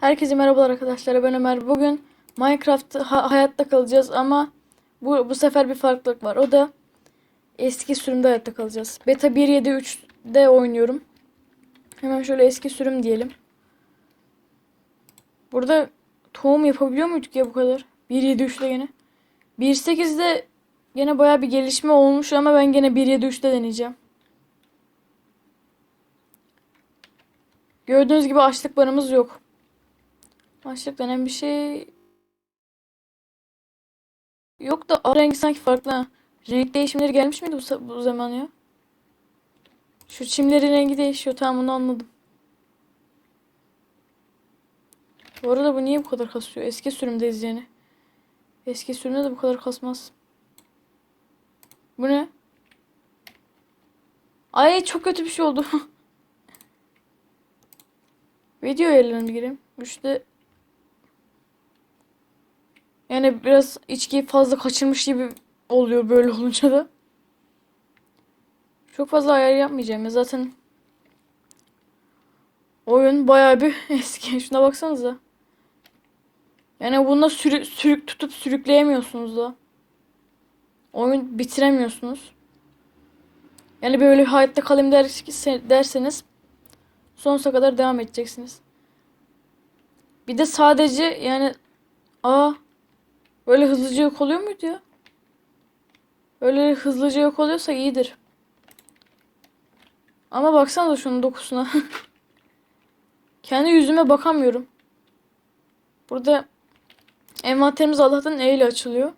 Herkese merhabalar arkadaşlar. Ben Ömer. Bugün Minecraft ha- hayatta kalacağız ama bu bu sefer bir farklılık var. O da eski sürümde hayatta kalacağız. Beta 1.7.3'de oynuyorum. Hemen şöyle eski sürüm diyelim. Burada tohum yapabiliyor muyduk ya bu kadar? 1.7.3'te gene. 1.8'de gene baya bir gelişme olmuş ama ben gene 1.7.3'te deneyeceğim. Gördüğünüz gibi açlık barımız yok. Açlık denen bir şey yok da ara rengi sanki farklı. Renk değişimleri gelmiş miydi bu, bu zaman ya? Şu çimlerin rengi değişiyor. Tamam onu anladım. Bu arada bu niye bu kadar kasıyor? Eski sürümdeyiz yani. Eski sürümde de bu kadar kasmaz. Bu ne? Ay çok kötü bir şey oldu. Video yerlerine gireyim. İşte yani biraz içkiyi fazla kaçırmış gibi oluyor böyle olunca da. Çok fazla ayar yapmayacağım ya zaten. Oyun bayağı bir eski. Şuna baksanıza. Yani bunda sürü, sürük tutup sürükleyemiyorsunuz da. Oyun bitiremiyorsunuz. Yani böyle hayatta kalayım der, derseniz sonsuza kadar devam edeceksiniz. Bir de sadece yani aa böyle hızlıca yok oluyor muydu ya? Öyle hızlıca yok oluyorsa iyidir. Ama baksana şunun dokusuna. Kendi yüzüme bakamıyorum. Burada envanterimiz Allah'tan E ile açılıyor.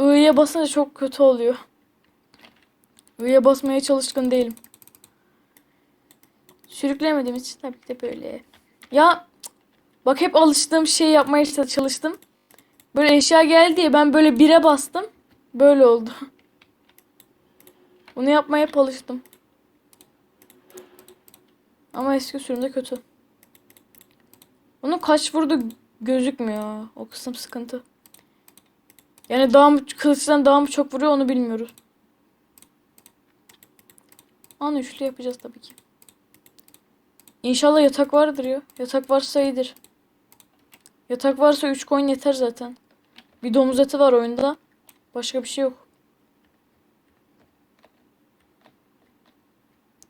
I'ya basınca çok kötü oluyor. I'ya basmaya çalışkın değilim. Sürükleyemediğim için tabii ki de böyle. Ya bak hep alıştığım şeyi yapmaya çalıştım. Böyle eşya geldi ya ben böyle bire bastım. Böyle oldu. Bunu yapmaya hep alıştım. Ama eski sürümde kötü. Bunun kaç vurdu gözükmüyor. O kısım sıkıntı. Yani daha mı kılıçtan daha mı çok vuruyor onu bilmiyoruz. An üçlü yapacağız tabii ki. İnşallah yatak vardır ya. Yatak varsa iyidir. Yatak varsa 3 coin yeter zaten. Bir domuz eti var oyunda. Başka bir şey yok.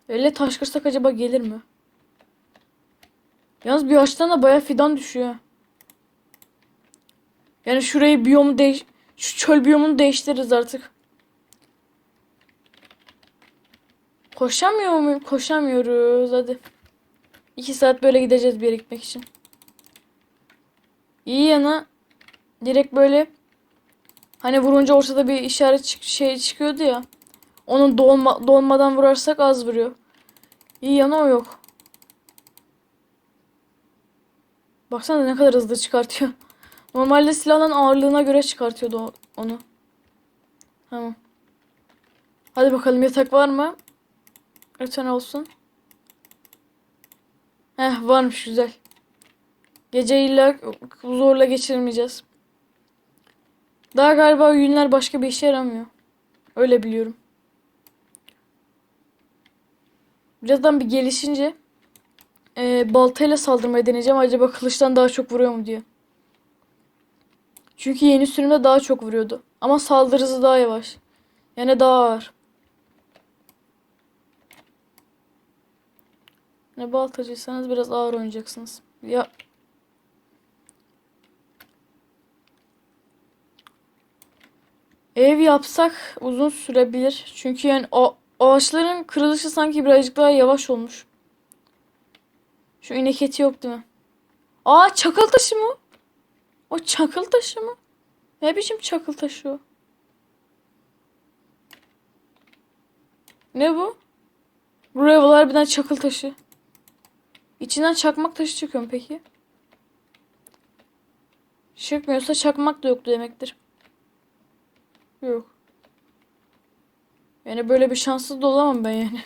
Elle taş kırsak acaba gelir mi? Yalnız bir ağaçtan da baya fidan düşüyor. Yani şurayı biyomu değiş... Şu çöl biyomunu değiştiririz artık. Koşamıyor muyum? Koşamıyoruz. Hadi. İki saat böyle gideceğiz bir yere gitmek için. İyi yana direkt böyle hani vurunca ortada bir işaret çık şey çıkıyordu ya. Onun dolma dolmadan vurarsak az vuruyor. İyi yanı o yok. Baksana ne kadar hızlı çıkartıyor. Normalde silahın ağırlığına göre çıkartıyordu onu. Tamam. Hadi bakalım yatak var mı? Lütfen olsun. Heh varmış güzel. Gece illa zorla geçirmeyeceğiz. Daha galiba yünler başka bir işe yaramıyor. Öyle biliyorum. Birazdan bir gelişince e, baltayla saldırmayı deneyeceğim. Acaba kılıçtan daha çok vuruyor mu diye. Çünkü yeni sürümde daha çok vuruyordu. Ama saldırısı daha yavaş. Yani daha ağır. Ne baltacıysanız biraz ağır oynayacaksınız. Ya Ev yapsak uzun sürebilir. Çünkü yani o ağaçların kırılışı sanki birazcık daha yavaş olmuş. Şu inek eti yok değil mi? Aa çakıl taşı mı? O çakıl taşı mı? Ne biçim çakıl taşı o? Ne bu? Buraya var harbiden çakıl taşı. İçinden çakmak taşı çıkıyor mu peki? Çıkmıyorsa çakmak da yoktu demektir. Yok. Yani böyle bir şanssız da olamam ben yani.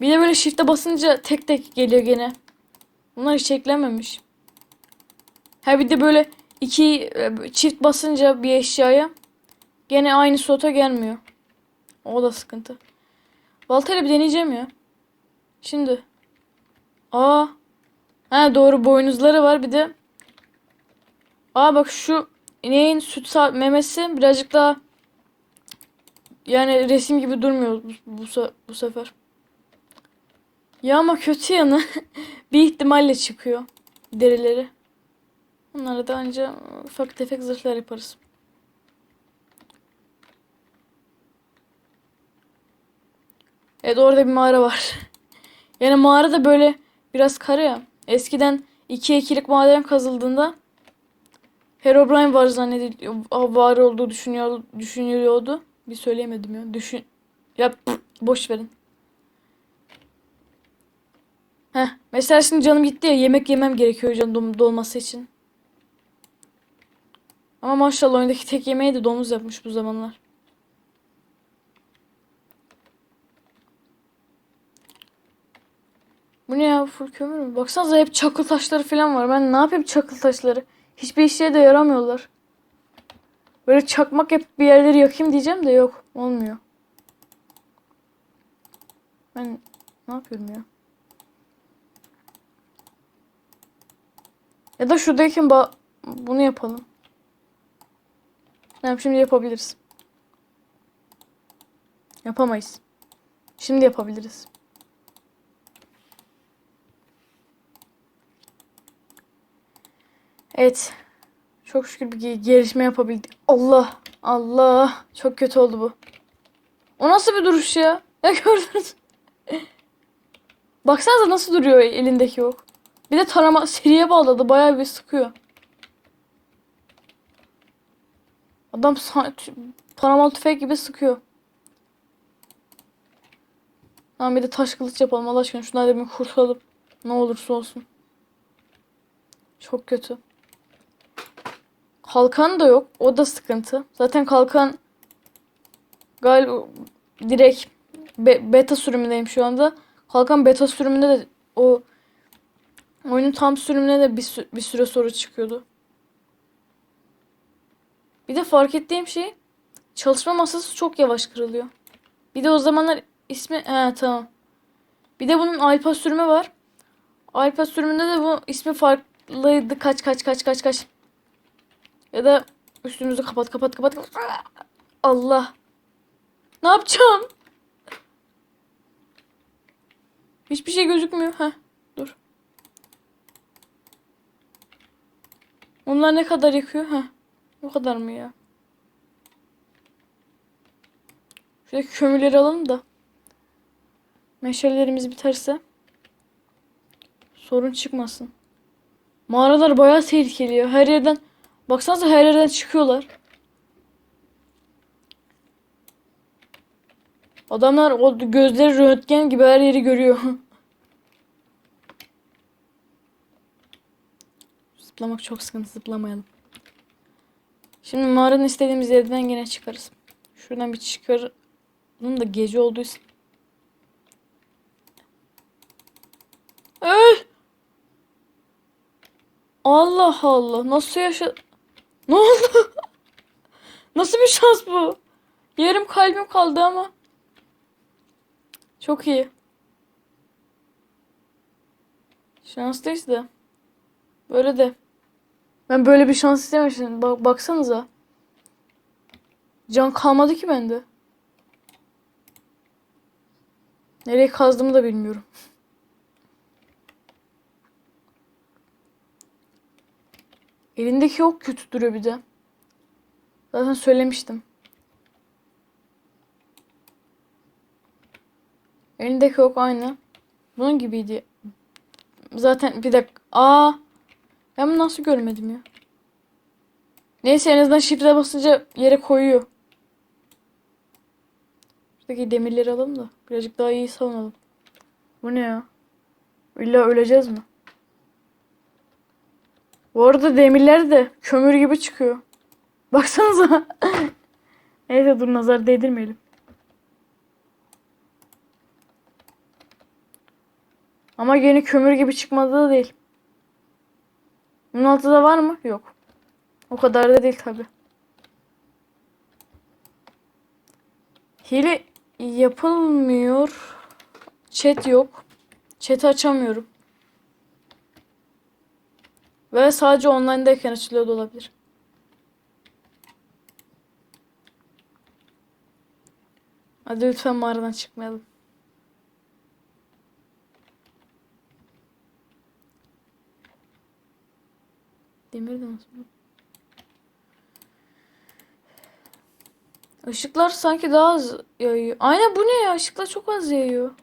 Bir de böyle shift'e basınca tek tek geliyor gene. Bunlar hiç eklenmemiş. Ha bir de böyle iki e, çift basınca bir eşyaya gene aynı slota gelmiyor. O da sıkıntı. Baltayla bir deneyeceğim ya. Şimdi. Aa. Ha doğru boynuzları var bir de. Aa bak şu ineğin süt sağ memesi birazcık daha yani resim gibi durmuyor bu, bu, bu sefer. Ya ama kötü yanı bir ihtimalle çıkıyor derileri. Bunlara da anca ufak tefek zırhlar yaparız. Evet orada bir mağara var. Yani mağara da böyle biraz kare ya. Eskiden iki ekilik maden kazıldığında Herobrine var zannediliyor. Var olduğu düşünüyor, düşünülüyordu. Bir söyleyemedim ya. Düşün. Ya pff, boş verin. Heh. Mesela şimdi canım gitti ya yemek yemem gerekiyor canım dolması için. Ama maşallah oyundaki tek yemeği de domuz yapmış bu zamanlar. Bu ne ya full kömür mü? Baksanıza hep çakıl taşları falan var. Ben ne yapayım çakıl taşları? Hiçbir işe de yaramıyorlar. Böyle çakmak yapıp bir yerleri yakayım diyeceğim de yok. Olmuyor. Ben ne yapıyorum ya? Ya da şuradayken bunu yapalım. Tamam şimdi yapabiliriz. Yapamayız. Şimdi yapabiliriz. Evet. Çok şükür bir ge- gelişme yapabildik. Allah. Allah. Çok kötü oldu bu. O nasıl bir duruş ya? Ya gördünüz. Baksanıza nasıl duruyor elindeki ok. Bir de tarama seriye bağladı. Bayağı bir sıkıyor. Adam taramalı tüfek gibi sıkıyor. Tamam bir de taş kılıç yapalım Allah aşkına. Şunlardan bir kurtulalım. Ne olursa olsun. Çok kötü. Kalkan da yok. O da sıkıntı. Zaten kalkan galiba direkt be- beta sürümündeyim şu anda. Kalkan beta sürümünde de o oyunun tam sürümünde de bir, sü- bir süre sonra çıkıyordu. Bir de fark ettiğim şey çalışma masası çok yavaş kırılıyor. Bir de o zamanlar ismi he tamam. Bir de bunun Alpa sürümü var. Alpa sürümünde de bu ismi farklıydı. Kaç kaç kaç kaç kaç. Ya da üstümüzü kapat kapat kapat. Allah. Ne yapacağım? Hiçbir şey gözükmüyor. Heh, dur. Onlar ne kadar yakıyor? Heh. Bu kadar mı ya? Şuradaki kömürleri alalım da. Meşalelerimiz biterse sorun çıkmasın. Mağaralar bayağı tehlikeli. Her yerden baksanıza her yerden çıkıyorlar. Adamlar o gözleri röntgen gibi her yeri görüyor. Zıplamak çok sıkıntı zıplamayalım. Şimdi mağaranın istediğimiz yerden gene çıkarız. Şuradan bir çıkaralım da gece olduysa. Öh! Allah Allah. Nasıl yaşa... Ne oldu? Nasıl bir şans bu? Yarım kalbim kaldı ama. Çok iyi. Şanslıyız da. Böyle de. Ben böyle bir şans istememiştim. Bak baksanıza. Can kalmadı ki bende. Nereye kazdığımı da bilmiyorum. Elindeki ok kötü duruyor bir de. Zaten söylemiştim. Elindeki ok aynı. Bunun gibiydi. Zaten bir dakika. Aa. Ben bunu nasıl görmedim ya? Neyse en azından shift'e basınca yere koyuyor. Şuradaki demirleri alalım da birazcık daha iyi savunalım. Bu ne ya? İlla öleceğiz mi? Bu arada demirler de kömür gibi çıkıyor. Baksanıza. Neyse dur nazar değdirmeyelim. Ama yeni kömür gibi çıkmadı da değil. Bunun altıda var mı? Yok. O kadar da değil tabi. Hile yapılmıyor. Chat yok. Chat'i açamıyorum. Ve sadece online'dayken açılıyor da olabilir. Hadi lütfen mağaradan çıkmayalım. Demir de nasıl? Işıklar sanki daha az yayıyor. Aynen bu ne ya? Işıklar çok az yayıyor.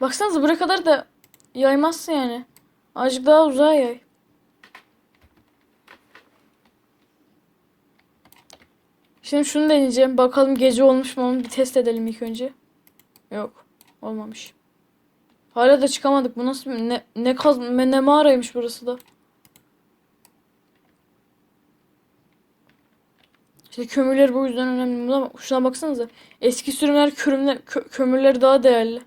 Baksanıza buraya kadar da yaymazsın yani. Azıcık daha uzağa yay. Şimdi şunu deneyeceğim. Bakalım gece olmuş mu onu bir test edelim ilk önce. Yok. Olmamış. Hala da çıkamadık. Bu nasıl ne ne kaz ne mağaraymış burası da. İşte kömürler bu yüzden önemli. Buna, şuna baksanıza. Eski sürümler kömürler, kö, kömürleri daha değerli.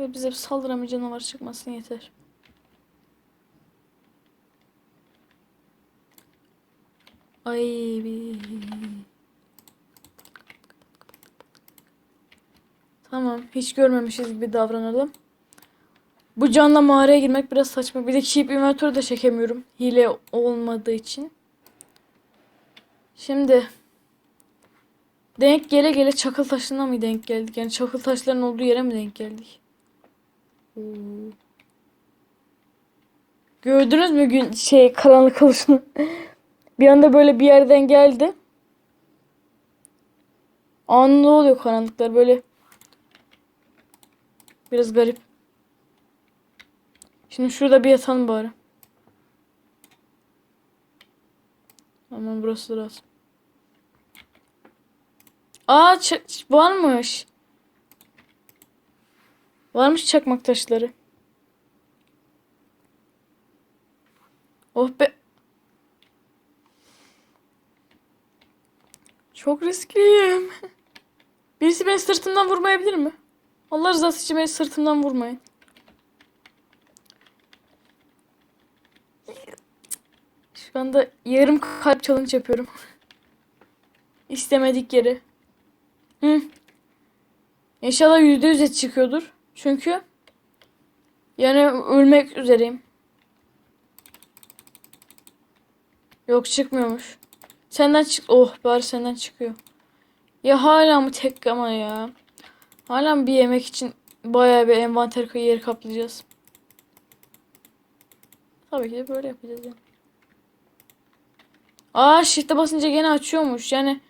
Ve bize bir saldıran bir canavar çıkmasın yeter. Ay bir. Tamam. Hiç görmemişiz gibi davranalım. Bu canla mağaraya girmek biraz saçma. Bir de Keep Inventory da çekemiyorum. Hile olmadığı için. Şimdi denk gele gele çakıl taşına mı denk geldik? Yani çakıl taşların olduğu yere mi denk geldik? Gördünüz mü gün şey karanlık kılıçını? bir anda böyle bir yerden geldi. Anında oluyor karanlıklar böyle. Biraz garip. Şimdi şurada bir yatalım bari. Aman burası lazım. Aa varmış. Varmış çakmak taşları. Oh be. Çok riskliyim. Birisi beni sırtımdan vurmayabilir mi? Allah rızası için beni sırtımdan vurmayın. Şu anda yarım kalp challenge yapıyorum. İstemedik yere. Hı. İnşallah yüzde yüze çıkıyordur. Çünkü yani ölmek üzereyim. Yok çıkmıyormuş. Senden çık. Oh bari senden çıkıyor. Ya hala mı tek ama ya. Hala mı bir yemek için bayağı bir envanter yeri kaplayacağız. Tabii ki de böyle yapacağız yani. Aa shift'e basınca gene açıyormuş. Yani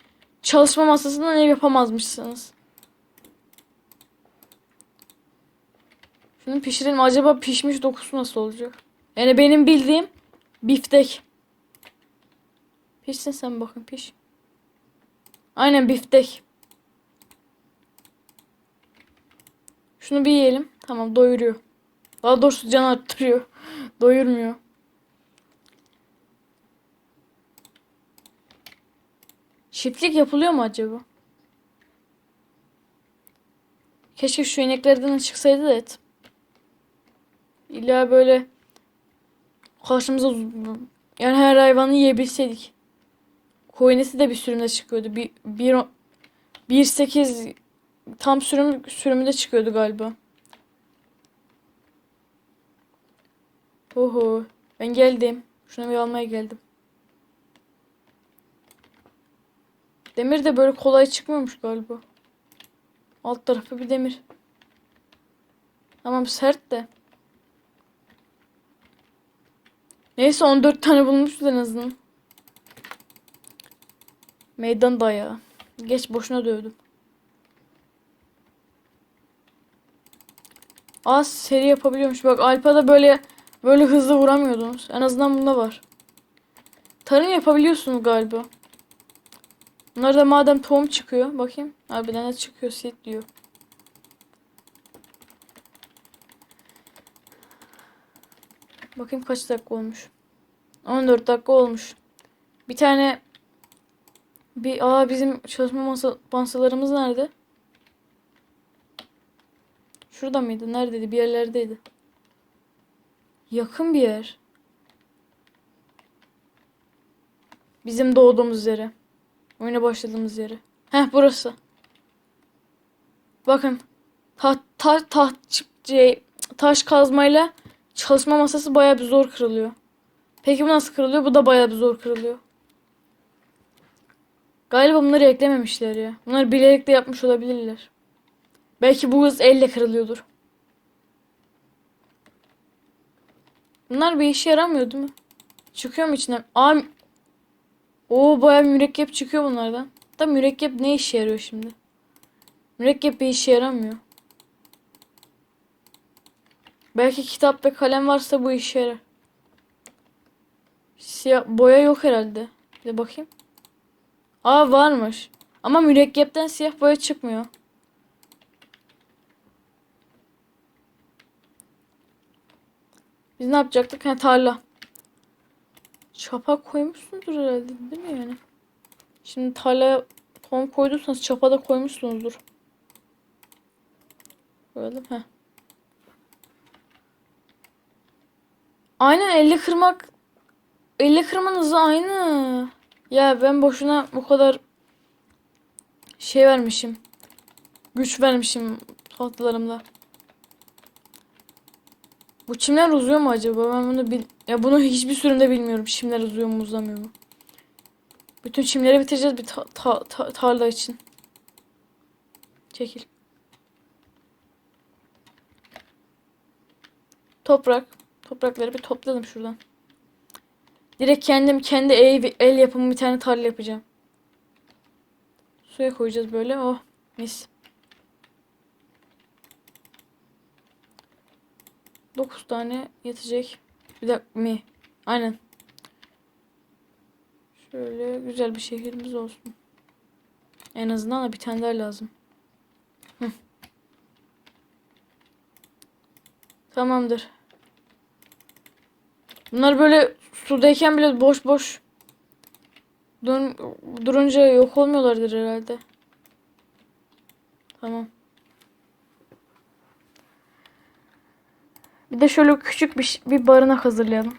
çalışma masasından ev yapamazmışsınız. Şunu pişirelim. Acaba pişmiş dokusu nasıl olacak? Yani benim bildiğim biftek. Pişsin sen bakın piş. Aynen biftek. Şunu bir yiyelim. Tamam doyuruyor. Daha doğrusu can arttırıyor. Doyurmuyor. Çiftlik yapılıyor mu acaba? Keşke şu ineklerden çıksaydı da et. İlla böyle karşımıza yani her hayvanı yiyebilseydik. Koyunesi de bir sürümde çıkıyordu. Bir, bir, bir sekiz tam sürüm sürümünde çıkıyordu galiba. Oho. Ben geldim. Şunu bir almaya geldim. Demir de böyle kolay çıkmıyormuş galiba. Alt tarafı bir demir. Tamam sert de. Neyse 14 tane bulmuşuz en azından. Meydan dayağı. Geç boşuna dövdüm. Az seri yapabiliyormuş. Bak Alpa'da böyle böyle hızlı vuramıyordunuz. En azından bunda var. Tarım yapabiliyorsunuz galiba. Bunlar da madem tohum çıkıyor. Bakayım. Harbiden de çıkıyor. Seed diyor. Bakayım kaç dakika olmuş. 14 dakika olmuş. Bir tane bir aa bizim çalışma masa, masalarımız nerede? Şurada mıydı? Neredeydi? Bir yerlerdeydi. Yakın bir yer. Bizim doğduğumuz yere. Oyuna başladığımız yere. Heh burası. Bakın. Ta, ta, ta, şey, taş kazmayla çalışma masası bayağı bir zor kırılıyor. Peki bu nasıl kırılıyor? Bu da bayağı bir zor kırılıyor. Galiba bunları eklememişler ya. Bunları bilerek de yapmış olabilirler. Belki bu hız elle kırılıyordur. Bunlar bir işe yaramıyor değil mi? Çıkıyor mu içinden? Aa, o bayağı mürekkep çıkıyor bunlardan. Da mürekkep ne işe yarıyor şimdi? Mürekkep bir işe yaramıyor. Belki kitap ve kalem varsa bu işe yarar. Siyah boya yok herhalde. De bakayım. Aa varmış. Ama mürekkepten siyah boya çıkmıyor. Biz ne yapacaktık? Ha tarla. Çapa koymuşsunuzdur herhalde değil mi yani? Şimdi tarlaya tohum koyduysanız çapa da koymuşsunuzdur. Böyle heh. Aynen elle kırmak elle kırmanız aynı. Ya ben boşuna bu kadar şey vermişim. Güç vermişim tahtalarımda. Bu çimler uzuyor mu acaba? Ben bunu bil ya bunu hiçbir sürümde bilmiyorum. Çimler uzuyor mu uzamıyor mu? Bütün çimleri bitireceğiz bir ta ta ta tarla için. Çekil. Toprak. Toprakları bir topladım şuradan. Direkt kendim kendi el, el yapımı bir tane tarla yapacağım. Suya koyacağız böyle. Oh mis. 9 tane yetecek. Bir dakika mi? Aynen. Şöyle güzel bir şehrimiz olsun. En azından da bir tane daha lazım. Hı. Tamamdır. Bunlar böyle sudayken bile boş boş dur durunca yok olmuyorlardır herhalde. Tamam. Bir de şöyle küçük bir, bir barınak hazırlayalım.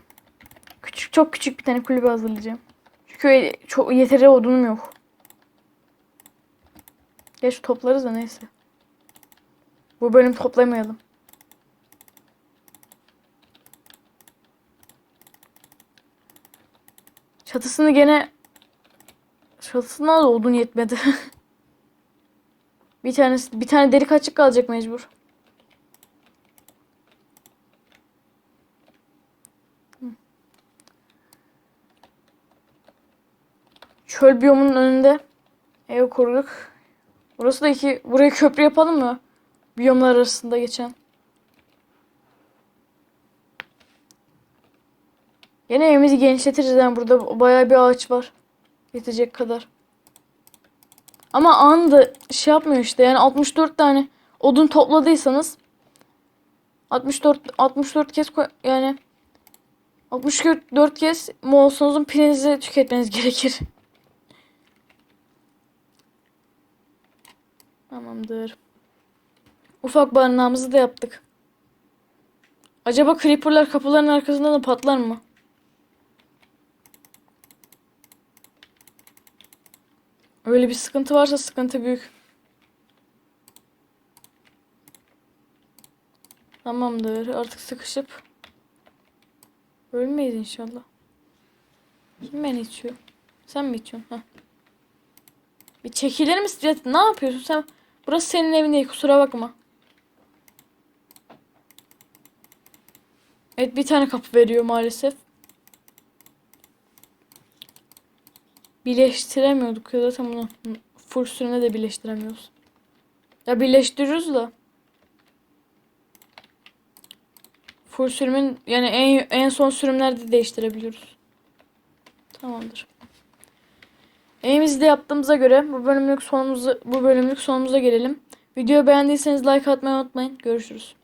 Küçük çok küçük bir tane kulübe hazırlayacağım. Çünkü çok yeteri odunum yok. Geç toplarız da neyse. Bu bölüm toplamayalım. Çatısını gene çatısına da odun yetmedi. bir tanesi bir tane delik açık kalacak mecbur. Çöl biyomunun önünde ev kurduk. Burası da iki buraya köprü yapalım mı? Biyomlar arasında geçen. Yine evimizi genişletiriz yani burada bayağı bir ağaç var. Yetecek kadar. Ama anında şey yapmıyor işte yani 64 tane odun topladıysanız 64 64 kez yani 64 kez Molson'un pilinizi tüketmeniz gerekir. Tamamdır. Ufak barınağımızı da yaptık. Acaba creeper'lar kapıların arkasında da patlar mı? Öyle bir sıkıntı varsa sıkıntı büyük. Tamamdır. Artık sıkışıp ölmeyiz inşallah. Kim beni içiyor? Sen mi içiyorsun? Heh. Bir çekilir misin? Ne yapıyorsun sen? Burası senin evin değil kusura bakma. Evet bir tane kapı veriyor maalesef. Birleştiremiyorduk ya zaten bunu full sürümde de birleştiremiyoruz. Ya birleştiriyoruz da. Full sürümün yani en, en son sürümlerde değiştirebiliyoruz. Tamamdır. Evimizi de yaptığımıza göre bu bölümlük sonumuzu bu bölümlük sonumuza gelelim. Videoyu beğendiyseniz like atmayı unutmayın. Görüşürüz.